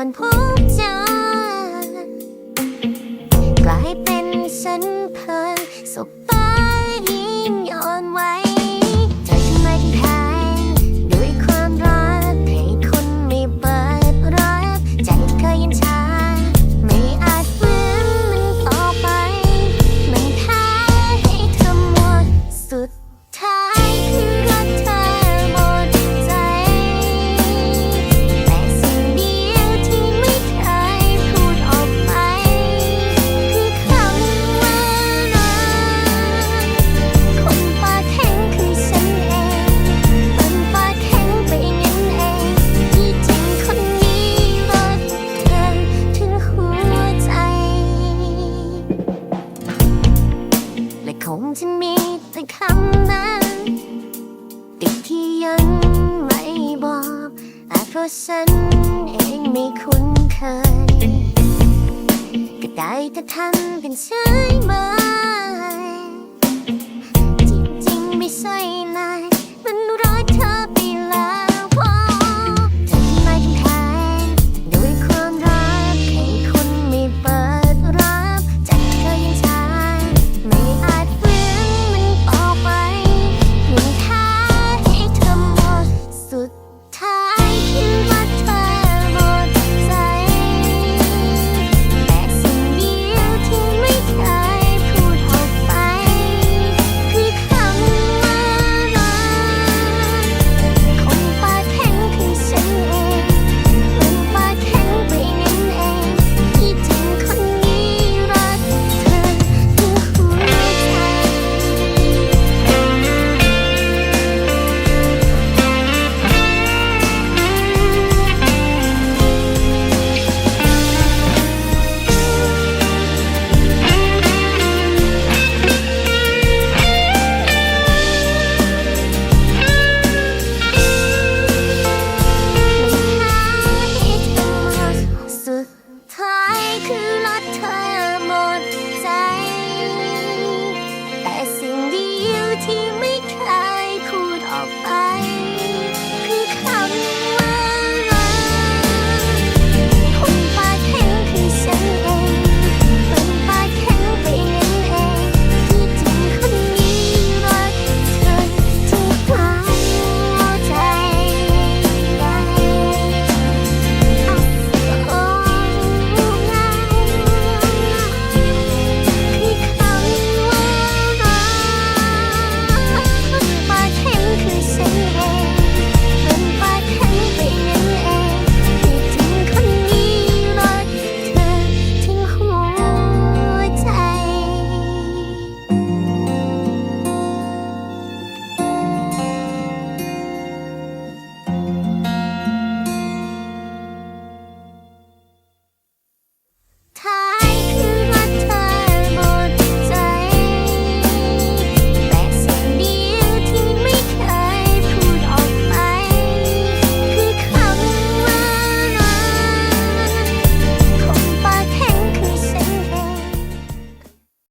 คนพบเจอกลายเป็นฉัน ที่มีแต่คำนั้นเด็ที่ยังไม่บอกอาจเพราะฉันเองไม่คุ้นเคย ก็ได้แต่ทันเป็นใช่ไหมจริงๆไม่ใช่